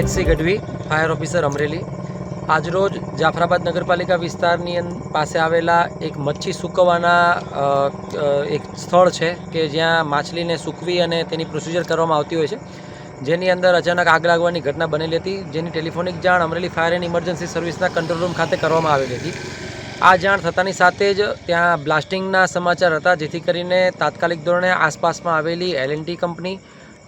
HC Gadhvi fire officer Amreli. આજરોજ જાફરાબાદ નગરપાલિકા વિસ્તારની પાસે આવેલા એક મચ્છી સૂકવવાના એક સ્થળ છે કે જ્યાં માછલીને સૂકવી અને તેની પ્રોસિજર કરવામાં આવતી હોય છે. જેની અંદર અચાનક આગ લાગવાની ઘટના બનેલી હતી, જેની ટેલિફોનિક જાણ અમરેલી ફાયર એન્ડ ઇમરજન્સી સર્વિસના કંટ્રોલ રૂમ ખાતે કરવામાં આવેલી હતી. આ જાણ થતાની સાથે જ ત્યાં બ્લાસ્ટિંગના સમાચાર હતા, જેથી કરીને તાત્કાલિક ધોરણે આસપાસમાં આવેલી એલએનટી કંપની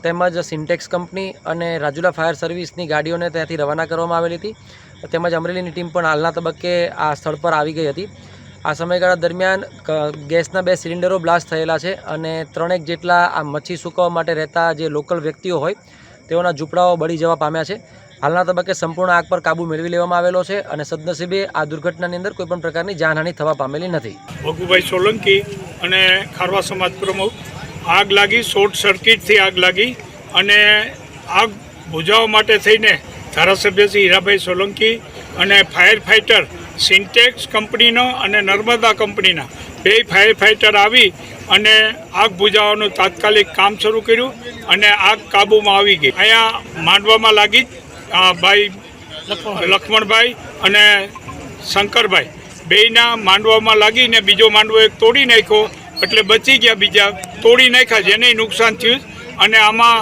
તેમજ સિન્ટેક્સ કંપની અને રાજુલા ફાયર સર્વિસની ગાડીઓને ત્યાંથી રવાના કરવામાં આવેલી હતી. તેમજ અમરેલીની ટીમ પણ હાલના તબક્કે આ સ્થળ પર આવી ગઈ હતી. આ સમયગાળા દરમિયાન ગેસના બે સિલિન્ડરો બ્લાસ્ટ થયેલા છે અને ત્રણેક જેટલા આ મચ્છી સૂકવવા માટે રહેતા જે લોકલ વ્યક્તિઓ હોય, તેઓના ઝૂંપડાઓ બળી જવા પામ્યા છે. હાલના તબક્કે સંપૂર્ણ આગ પર કાબૂ મેળવી લેવામાં આવેલો છે અને સદનસીબે આ દુર્ઘટનાની અંદર કોઈપણ પ્રકારની જાનહાનિ થવા પામેલી નથી. ભગુભાઈ સોલંકી અને ખારવા સમાજ પ્રમુખ આગ લાગી શોર્ટ સર્કિટથી આગ લાગી અને આગ બુઝાવવા માટે થઈને ધારાસભ્ય શ્રી હીરાભાઈ સોલંકી અને ફાયર ફાઇટર સિન્ટેક્સ કંપનીનો અને નર્મદા કંપનીના બે ફાયર ફાઇટર આવી અને આગ બુઝાવવાનું તાત્કાલિક કામ શરૂ કર્યું અને આગ કાબૂમાં આવી ગઈ. અહીંયા માંડવામાં લાગી ભાઈ લક્ષ્મણભાઈ અને શંકરભાઈ. બેયના માંડવામાં લાગીને બીજો માંડવો એક તોડી નાખ્યો એટલે બચી ગયા બીજા. તોડી નાખ્યા જેને નુકસાન થયું અને આમાં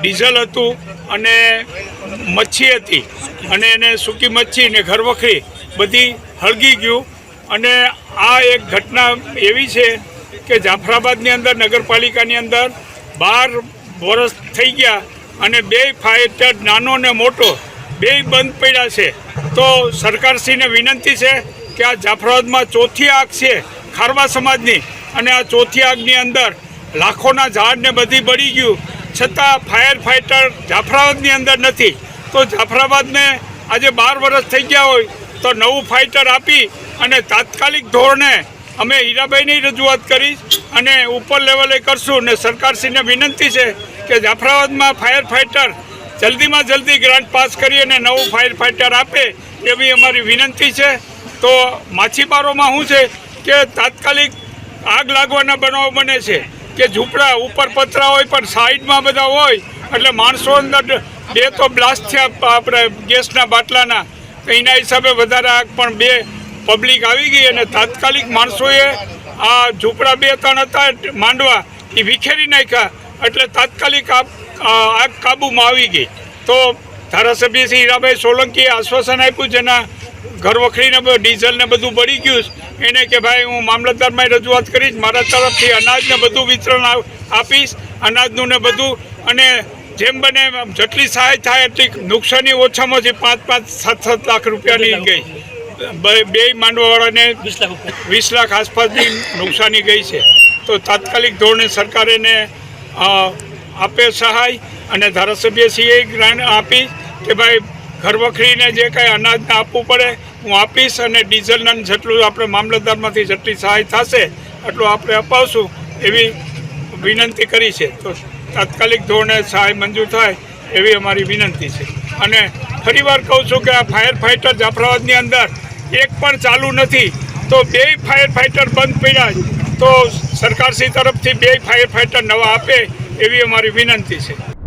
ડીઝલ હતું અને મચ્છી હતી. અને એને સૂકી મચ્છી ને ઘરવખરી બધી હળગી ગયું. અને આ એક ઘટના એવી છે કે જાફરાબાદની અંદર, નગરપાલિકાની અંદર બાર વર્ષ થઈ ગયા અને બે ફાઇટર નાનો ને મોટો બે બંધ પડ્યા છે. તો સરકારશ્રીને વિનંતી છે કે આ જાફરાબાદમાં ચોથી આગ છે ખારવા સમાજની. અને આ ચોથી આગની અંદર લાખોના ઝાડને બધી બળી ગયું. છતાં ફાયર ફાઇટર જાફરાબાદની અંદર નથી. તો જાફરાબાદને આજે બાર વર્ષ થઈ ગયા હોય તો નવું ફાઇટર આપી અને તાત્કાલિક ધોરણે અમે હીરાભાઈની રજૂઆત કરી અને ઉપર લેવલે કરશું ને સરકારશ્રીને વિનંતી છે કે જાફરાબાદમાં ફાયર ફાઇટર જલ્દીમાં જલ્દી ગ્રાન્ટ પાસ કરી અને નવું ફાયર ફાઇટર આપે એવી અમારી વિનંતી છે. તો માછીમારોમાં શું છે કે તાત્કાલિક આગ લાગવાના બનાવો બને છે કે ઝૂંપડા ઉપર પતરા હોય પણ સાઈડમાં બધા હોય, એટલે માણસો અંદર બે તો બ્લાસ્ટ થયા આપણે ગેસના બાટલાના એના હિસાબે વધારે આગ પણ બે પબ્લિક આવી ગઈ અને તાત્કાલિક માણસોએ આ ઝૂંપડા બે ત્રણ હતા માંડવા, એ વિખેરી નાખ્યા, એટલે તાત્કાલિક આગ કાબૂમાં આવી ગઈ. તો ધારાસભ્ય શ્રી હીરાભાઈ સોલંકીએ આશ્વાસન આપ્યું, જેના ઘર વખરીને બધું ડીઝલ ને બધું બળી ગયું એને કે ભાઈ હું મામલતદારમાં રજૂઆત કરીશ મારા તરફથી અનાજને બધું વિતરણ આપીશ. અનાજનું ને બધું અને જેમ બને જેટલી સહાય થાય એટલી નુકસાની ઓછામાં ઓછી પાંચ પાંચ સાત સાત લાખ રૂપિયાની ગઈ. બે- બે માંડવાવાળાને વીસ લાખ આસપાસની નુકસાની ગઈ છે. તો તાત્કાલિક ધોરણે સરકાર એને આપે સહાય અને ધારાસભ્યશ્રીએ ગ્રાન્ટ આપી કે ભાઈ ઘરવખરીને જે કાંઈ અનાજને આપવું પડે, હું આપીશ અને ડીઝલના જેટલું આપણે મામલતદારમાંથી જેટલી સહાય થશે, એટલું આપણે અપાવશું એવી વિનંતી કરી છે. તો તાત્કાલિક ધોરણે સહાય મંજૂર થાય એવી અમારી વિનંતી છે. અને ફરીવાર કહું છું કે આ ફાયર ફાઇટર જાફરાબાદની અંદર એક પણ ચાલુ નથી, તો બે ફાયર ફાઇટર બંધ પડ્યા તો સરકારશ્રી તરફથી બે ફાયર ફાઇટર નવા આપે એવી અમારી વિનંતી છે.